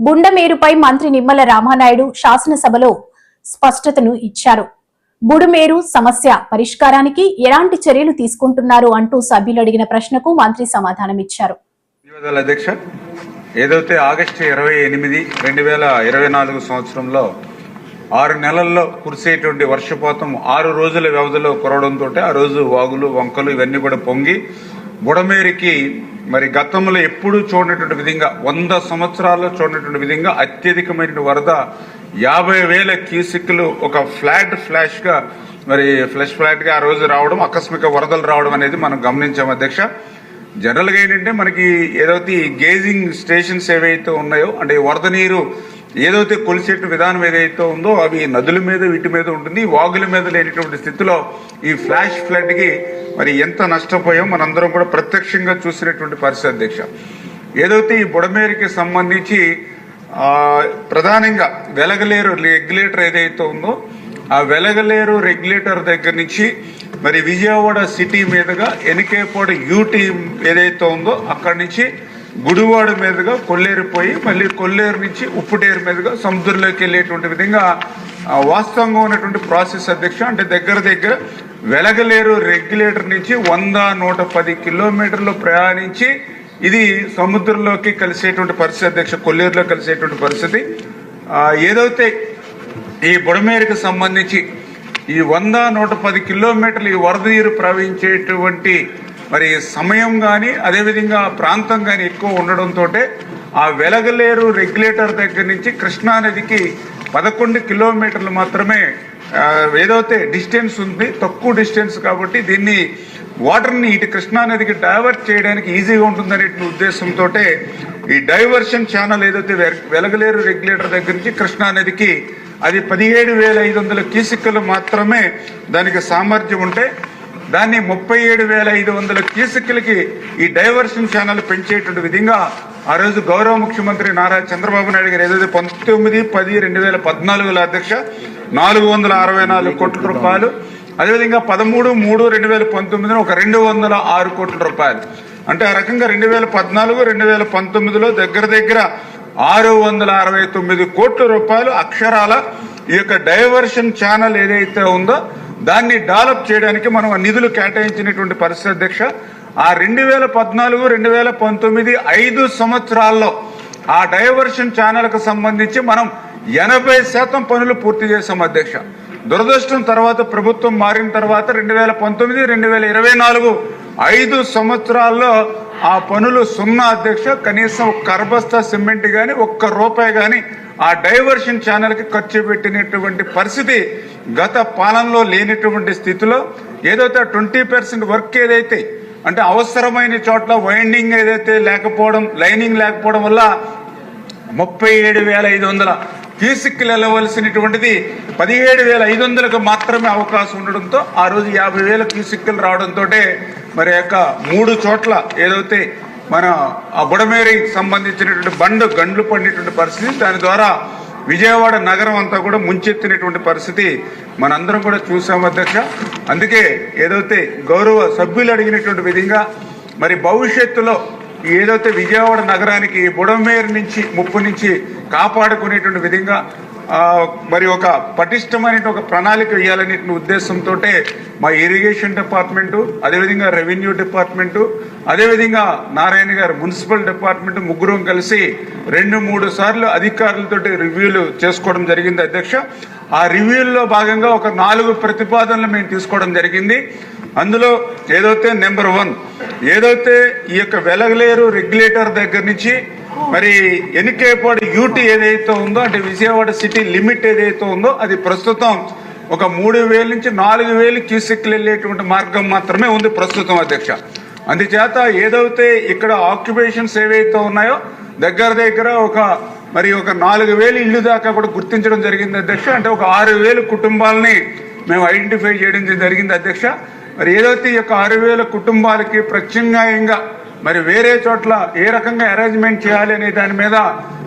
బుండమేరుపై మంత్రి నిమ్మల రామానాయుడు శాసనసభలో స్పష్టతను ఇచ్చారు. బుడుమేరు సమస్య పరిష్కారానికి ఎలాంటి చర్యలు తీసుకుంటున్నారు అంటూ సభ్యులు అడిగిన ప్రశ్నకు మంత్రి సమాధానమిచ్చారు. ఇచ్చారు అధ్యక్ష ఏదైతే ఆగస్టు ఇరవై ఎనిమిది రెండు వేల ఇరవై నాలుగు సంవత్సరంలో ఆరు నెలల్లో కురిసేటువంటి వర్షపాతం ఆరు రోజుల వ్యవధిలో కురవడంతో ఆ రోజు వాగులు వంకలు ఇవన్నీ కూడా పొంగి బుడమేరికి మరి గతంలో ఎప్పుడూ చూడనటువంటి విధంగా వంద సంవత్సరాల్లో చూడనటువంటి విధంగా అత్యధికమైన వరద యాభై వేల క్యూసిక్లు ఒక ఫ్లాట్ ఫ్లాష్గా మరి ఫ్లష్ ఫ్లాట్గా ఆ రోజు రావడం ఆకస్మిక వరదలు రావడం అనేది మనం గమనించాం అధ్యక్ష. జనరల్గా ఏంటంటే మనకి ఏదైతే గేజింగ్ స్టేషన్స్ ఏవైతే ఉన్నాయో అంటే వరద నీరు ఏదైతే కొలిసే విధానం ఏదైతే ఉందో అవి నదుల మీద వీటి మీద ఉంటుంది. వాగుల మీద లేనటువంటి స్థితిలో ఈ ఫ్లాష్ ఫ్లడ్కి మరి ఎంత నష్టపోయాం మనందరం కూడా ప్రత్యక్షంగా చూసినటువంటి పరిస్థితి అధ్యక్ష. ఏదైతే ఈ బుడమేరికి సంబంధించి ఆ, ప్రధానంగా వెలగలేరు రెగ్యులేటర్ ఏదైతే ఉందో ఆ వెలగలేరు రెగ్యులేటర్ దగ్గర నుంచి మరి విజయవాడ సిటీ మీదుగా ఎనికేపాడు యూటీ ఏదైతే ఉందో అక్కడి నుంచి గుడివాడ మీదుగా కొల్లేరు పోయి మళ్ళీ కొల్లేరు నుంచి ఉప్పుటేరు మీదుగా సముద్రంలోకి వెళ్ళేటువంటి విధంగా వాస్తవంగా ఉన్నటువంటి ప్రాసెస్ అధ్యక్ష. అంటే దగ్గర దగ్గర వెలగలేరు రెగ్యులేటర్ నుంచి వంద నూట పది కిలోమీటర్లు ప్రయాణించి ఇది సముద్రంలోకి కలిసేటువంటి పరిస్థితి అధ్యక్ష కొల్లేరులో కలిసేటువంటి పరిస్థితి. ఏదైతే ఈ బుడమేరుకు సంబంధించి ఈ వంద నూట పది కిలోమీటర్లు ఈ వరద నీరు ప్రవహించేటువంటి మరి సమయం కానీ అదేవిధంగా ఆ ప్రాంతం కానీ ఎక్కువ ఉండడంతో ఆ వెలగలేరు రెగ్యులేటర్ దగ్గర నుంచి కృష్ణా నదికి పదకొండు కిలోమీటర్లు మాత్రమే ఏదైతే డిస్టెన్స్ ఉంది తక్కువ డిస్టెన్స్ కాబట్టి దీన్ని వాటర్ని ఇటు కృష్ణా నదికి డైవర్ట్ చేయడానికి ఈజీగా ఉంటుందనే ఉద్దేశంతో ఈ డైవర్షన్ ఛానల్ ఏదైతే వె- వెలగలేరు రెగ్యులేటర్ దగ్గర నుంచి కృష్ణా నదికి అది పదిహేడు వేల ఐదు వందల క్యూసిక్కులు మాత్రమే దానికి సామర్థ్యం ఉంటే దాన్ని ముప్పై ఏడు వేల ఐదు వందల క్యూసిక్కులకి ఈ డైవర్షన్ ఛానల్ పెంచేటువంటి విధంగా ఆ రోజు గౌరవ ముఖ్యమంత్రి నారా చంద్రబాబు నాయుడు గారు ఏదైతే పంతొమ్మిది పది రెండు వేల పద్నాలుగులో అధ్యక్ష నాలుగు వందల అరవై నాలుగు కోట్ల రూపాయలు అదేవిధంగా పదమూడు మూడు రెండు వేల పంతొమ్మిదిలో ఒక రెండు వందల ఆరు కోట్ల రూపాయలు. అంటే ఆ రకంగా రెండు వేల పద్నాలుగు రెండు వేల పంతొమ్మిదిలో దగ్గర దగ్గర ఆరు వందల అరవై తొమ్మిది కోట్ల రూపాయలు అక్షరాల ఈ యొక్క డైవర్షన్ ఛానల్ ఏదైతే ఉందో దాన్ని డెవలప్ చేయడానికి మనం నిధులు కేటాయించినటువంటి పరిస్థితి అధ్యక్ష ఆ రెండు వేల పద్నాలుగు రెండు వేల పంతొమ్మిది ఐదు సంవత్సరాల్లో ఆ డైవర్షన్ ఛానల్కు సంబంధించి మనం ఎనభై శాతం పనులు పూర్తి చేశాం అధ్యక్ష. దురదృష్టం తర్వాత ప్రభుత్వం మారిన తర్వాత రెండు వేల పంతొమ్మిది రెండు వేల ఇరవై నాలుగు ఐదు సంవత్సరాల్లో ఆ పనులు సున్నా అధ్యక్ష. కనీసం కర్బస్తా సిమెంట్ కానీ ఒక్క రూపాయి కానీ ఆ డైవర్షన్ ఛానల్కి ఖర్చు పెట్టినటువంటి పరిస్థితి గత పాలనలో లేనటువంటి స్థితిలో ఏదైతే ట్వంటీ పర్సెంట్ వర్క్ ఏదైతే అంటే అవసరమైన చోట్ల వైండింగ్ ఏదైతే లేకపోవడం లైనింగ్ లేకపోవడం వల్ల ముప్పై ఏడు వేల ఐదు వందల క్యూసిక్లు వెళ్ళవలసినటువంటిది పదిహేడు వేల ఐదు వందలకు మాత్రమే అవకాశం ఉండడంతో ఆ రోజు యాభై వేల క్యూసిక్లు రావడంతో మరి యొక్క మూడు చోట్ల ఏదైతే మన ఆ బుడమేరికి సంబంధించినటువంటి బండ్ గండ్లు పడినటువంటి పరిస్థితి దాని ద్వారా విజయవాడ నగరం అంతా కూడా ముంచెత్తినటువంటి పరిస్థితి మనందరం కూడా చూసాం అధ్యక్ష. అందుకే ఏదైతే గౌరవ సభ్యులు అడిగినటువంటి విధంగా మరి భవిష్యత్తులో ఏదైతే విజయవాడ నగరానికి బుడమేరు నుంచి ముప్పు నుంచి కాపాడుకునేటువంటి విధంగా మరి ఒక పటిష్టమైన ఒక ప్రణాళిక వేయాలనే ఉద్దేశంతో మా ఇరిగేషన్ డిపార్ట్మెంటు అదేవిధంగా రెవెన్యూ డిపార్ట్మెంటు అదేవిధంగా నారాయణ గారు మున్సిపల్ డిపార్ట్మెంట్ ముగ్గురం కలిసి రెండు మూడు సార్లు అధికారులతో రివ్యూలు చేసుకోవడం జరిగింది అధ్యక్ష. ఆ రివ్యూల్లో భాగంగా ఒక నాలుగు ప్రతిపాదనలు మేము తీసుకోవడం జరిగింది. అందులో ఏదైతే నెంబర్ వన్ ఏదైతే ఈ యొక్క వెలగలేరు రెగ్యులేటర్ దగ్గర నుంచి మరి ఎన్నికేపాడు యూటీ ఏదైతే ఉందో అంటే విజయవాడ సిటీ లిమిట్ ఏదైతే ఉందో అది ప్రస్తుతం ఒక మూడు వేల నుంచి నాలుగు వేలు క్యూసెక్లు వెళ్ళేటువంటి మార్గం మాత్రమే ఉంది ప్రస్తుతం అధ్యక్ష. అందుచేత ఏదైతే ఇక్కడ ఆక్యుపేషన్స్ ఏవైతే ఉన్నాయో దగ్గర దగ్గర ఒక మరి ఒక నాలుగు వేలు ఇల్లు దాకా కూడా గుర్తించడం జరిగింది అధ్యక్ష. అంటే ఒక ఆరు వేలు కుటుంబాలని మేము ఐడెంటిఫై చేయడం జరిగింది అధ్యక్ష. మరి ఏదైతే ఈ యొక్క ఆరు వేల కుటుంబాలకి ప్రత్యామ్నాయంగా మరి వేరే చోట్ల ఏ రకంగా అరేంజ్మెంట్ చేయాలి అనే దాని మీద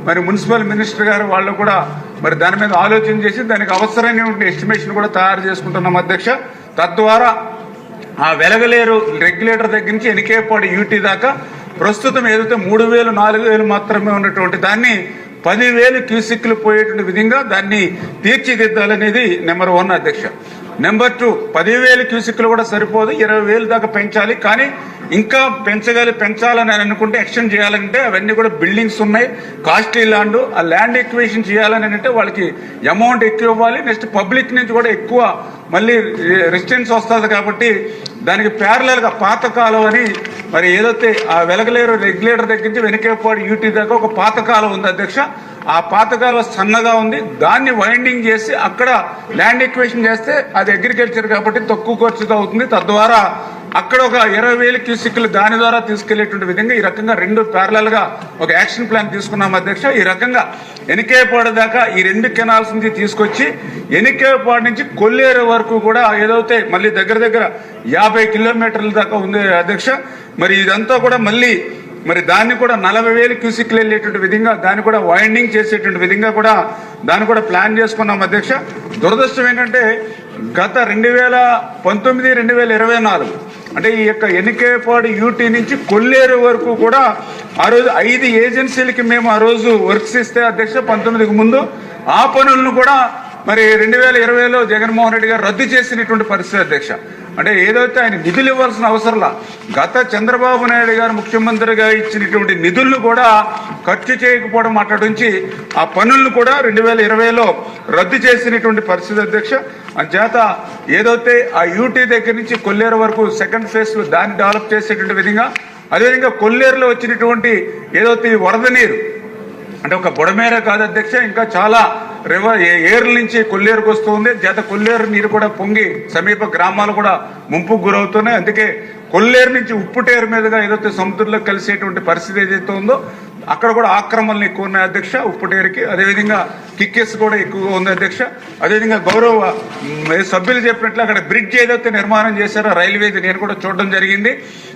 మరి మున్సిపల్ మినిస్టర్ గారు వాళ్ళు కూడా మరి దాని మీద ఆలోచన చేసి దానికి అవసరమైనటువంటి ఎస్టిమేషన్ కూడా తయారు చేసుకుంటున్నాం అధ్యక్ష. తద్వారా ఆ వెలగలేరు రెగ్యులేటర్ దగ్గర నుంచి ఎనికేపాడు యూటీ దాకా ప్రస్తుతం ఏదైతే మూడు వేలు నాలుగు వేలు మాత్రమే ఉన్నటువంటి దాన్ని పదివేలు క్యూసిక్లు పోయేటువంటి విధంగా దాన్ని తీర్చిదిద్దాలనేది నెంబర్ వన్ అధ్యక్ష. నెంబర్ టూ పదివేలు క్యూసిక్లు కూడా సరిపోదు ఇరవై వేలు దాకా పెంచాలి. కానీ ఇంకా పెంచగలి పెంచాలని అనుకుంటే ఎక్స్టెండ్ చేయాలంటే అవన్నీ కూడా బిల్డింగ్స్ ఉన్నాయి. కాస్ట్లీ ల్యాండ్ ఆ ల్యాండ్ ఎక్వేషన్ చేయాలని అంటే వాళ్ళకి అమౌంట్ ఎక్కువ ఇవ్వాలి. నెక్స్ట్ పబ్లిక్ నుంచి కూడా ఎక్కువ మళ్ళీ రెసిస్టెన్స్ వస్తుంది కాబట్టి దానికి ప్యారలల్గా పాతకాలం అని మరి ఏదైతే ఆ వెలగలేరు రెగ్యులేటర్ దగ్గర నుంచి వెనకేపాడు యూటీ దాకా ఒక పాతకాలం ఉంది అధ్యక్ష. ఆ పాతకాలం సన్నగా ఉంది. దాన్ని వైండింగ్ చేసి అక్కడ ల్యాండ్ ఎక్వేషన్ చేస్తే అది అగ్రికల్చర్ కాబట్టి తక్కువ ఖర్చుతో అవుతుంది. తద్వారా అక్కడ ఒక ఇరవై వేల క్యూసిక్లు దాని ద్వారా తీసుకెళ్ళేటువంటి విధంగా ఈ రకంగా రెండు ప్యారలల్గా ఒక యాక్షన్ ప్లాన్ తీసుకున్నాం అధ్యక్ష. ఈ రకంగా ఎనికేపాడు దాకా ఈ రెండు కెనాల్స్ నుంచి తీసుకొచ్చి ఎనికేపాడు నుంచి కొల్లేరు వరకు కూడా ఏదైతే మళ్ళీ దగ్గర దగ్గర యాభై కిలోమీటర్ల దాకా ఉంది అధ్యక్ష మరి ఇదంతా కూడా మళ్ళీ మరి దాన్ని కూడా నలభై వేలు క్యూసిక్లు వెళ్ళేటువంటి విధంగా దాన్ని కూడా వైండింగ్ చేసేటువంటి విధంగా కూడా దాన్ని కూడా ప్లాన్ చేసుకున్నాం అధ్యక్ష. దురదృష్టం ఏంటంటే గత రెండు వేల పంతొమ్మిది రెండు వేల ఇరవై నాలుగు అంటే ఈ యొక్క ఎన్నికేపాడు యూటీ నుంచి కొల్లేరు వరకు కూడా ఆ రోజు ఐదు ఏజెన్సీలకి మేము ఆ రోజు వర్క్స్ ఇస్తే అధ్యక్ష పంతొమ్మిదికి ముందు ఆ పనులను కూడా మరి రెండు వేల ఇరవైలో జగన్మోహన్ రెడ్డి గారు రద్దు చేసినటువంటి పరిస్థితి అధ్యక్ష. అంటే ఏదైతే ఆయన నిధులు ఇవ్వాల్సిన అవసరంలా గత చంద్రబాబు నాయుడు గారు ముఖ్యమంత్రిగా ఇచ్చినటువంటి నిధులను కూడా ఖర్చు చేయకపోవడం అక్కడి ఆ పనులను కూడా రెండు వేల ఇరవైలో రద్దు చేసినటువంటి పరిస్థితి అధ్యక్ష. అంచేత ఏదైతే ఆ యూటీ దగ్గర నుంచి కొల్లేరు వరకు సెకండ్ ఫేజ్ దాన్ని డెవలప్ చేసేటువంటి విధంగా అదేవిధంగా కొల్లేరులో వచ్చినటువంటి ఏదైతే వరద నీరు అంటే ఒక బుడమేర కాదు అధ్యక్ష ఇంకా చాలా రివర్ ఏరు నుంచి కొల్లేరుకు వస్తుంది. చేత కొల్లేరు నీరు కూడా పొంగి సమీప గ్రామాలు కూడా ముంపుకు గురవుతున్నాయి. అందుకే కొల్లేరు నుంచి ఉప్పుటేరు మీదుగా ఏదైతే సముద్రంలో కలిసేటువంటి పరిస్థితి ఏదైతే ఉందో అక్కడ కూడా ఆక్రమణలు ఎక్కువ ఉన్నాయి అధ్యక్ష ఉప్పుటేరుకి. అదేవిధంగా కిక్కెస్ కూడా ఎక్కువగా ఉంది అధ్యక్ష. అదేవిధంగా గౌరవ సభ్యులు చెప్పినట్లు అక్కడ బ్రిడ్జ్ ఏదైతే నిర్మాణం చేశారో రైల్వేది నేను కూడా చూడడం జరిగింది.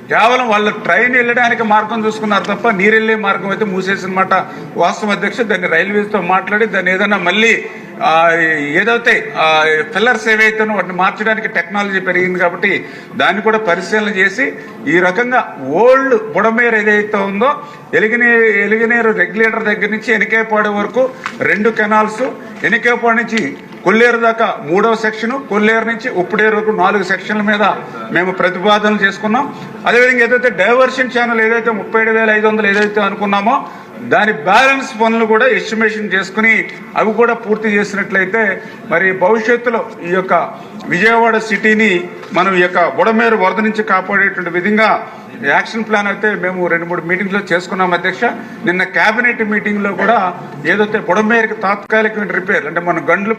కేవలం వాళ్ళ ట్రైన్ వెళ్ళడానికి మార్గం చూసుకున్నారు తప్ప నీరు వెళ్ళే మార్గం అయితే మూసేసిన మాట వాస్తవం అధ్యక్ష దాన్ని రైల్వేస్తో మాట్లాడి దాన్ని ఏదైనా మళ్ళీ ఏదైతే పిల్లర్స్ ఏవైతేనో వాటిని మార్చడానికి టెక్నాలజీ పెరిగింది కాబట్టి దాన్ని కూడా పరిశీలన చేసి ఈ రకంగా ఓల్డ్ బుడమేర్ ఏదైతే ఉందో ఎలిగినే ఎలిగినేరు రెగ్యులేటర్ దగ్గర నుంచి ఎనికేపాడు వరకు రెండు కెనాల్స్ ఎనికేపాడు నుంచి కొల్లేరు దాకా మూడవ సెక్షన్ కొల్లేరు నుంచి ఉప్పుడేరు వరకు నాలుగు సెక్షన్ల మీద మేము ప్రతిపాదనలు చేసుకున్నాం. అదేవిధంగా ఏదైతే డైవర్షన్ ఛానల్ ఏదైతే ముప్పై ఏడు వేల ఐదు వందలు ఏదైతే అనుకున్నామో దాని బ్యాలెన్స్ పనులు కూడా ఎస్టిమేషన్ చేసుకుని అవి కూడా పూర్తి చేసినట్లయితే మరి భవిష్యత్తులో ఈ యొక్క విజయవాడ సిటీని మనం ఈ యొక్క బుడమేరు వరద నుంచి కాపాడేటువంటి విధంగా యాక్షన్ ప్లాన్ అయితే మేము రెండు మూడు మీటింగ్లో చేసుకున్నాం అధ్యక్ష. నిన్న కేబినెట్ మీటింగ్లో కూడా ఏదైతే బుడమేరుకి తాత్కాలికమైన రిపేర్ అంటే మన గండ్లు